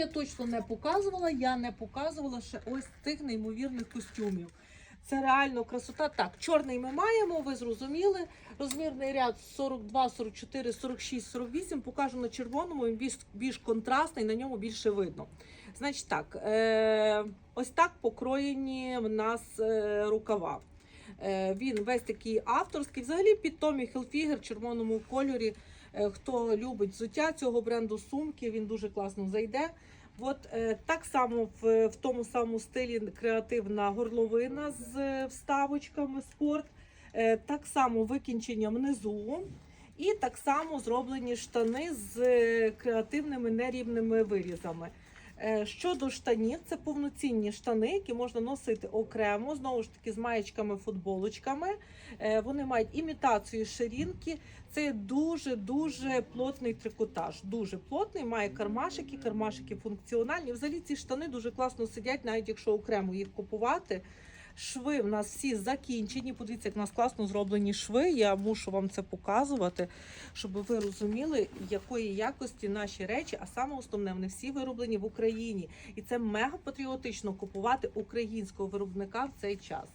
я точно не показувала, я не показувала ще ось цих неймовірних костюмів. Це реально красота. Так, чорний ми маємо, ви зрозуміли. Розмірний ряд 42, 44, 46, 48. Покажу на червоному, він більш, більш контрастний, на ньому більше видно. Значить так, е, ось так покроєні в нас е, рукава. Е, він весь такий авторський. Взагалі під Томі Хілфігер в червоному кольорі. Е, хто любить взуття цього бренду сумки, він дуже класно зайде. От е, так само в, в тому самому стилі креативна горловина з вставочками спорт. Так само викінчення внизу. І так само зроблені штани з креативними нерівними вирізами. Е, Щодо штанів, це повноцінні штани, які можна носити окремо, знову ж таки з маєчками, футболочками. Е, Вони мають імітацію ширинки. Це дуже дуже плотний трикотаж. Дуже плотний, має кармашики, кармашики функціональні. Взагалі ці штани дуже класно сидять, навіть якщо окремо їх купувати. Шви в нас всі закінчені. Подивіться, як у нас класно зроблені шви. Я мушу вам це показувати, щоб ви розуміли, якої якості наші речі, а саме основне, вони всі вироблені в Україні. І це мега патріотично купувати українського виробника в цей час.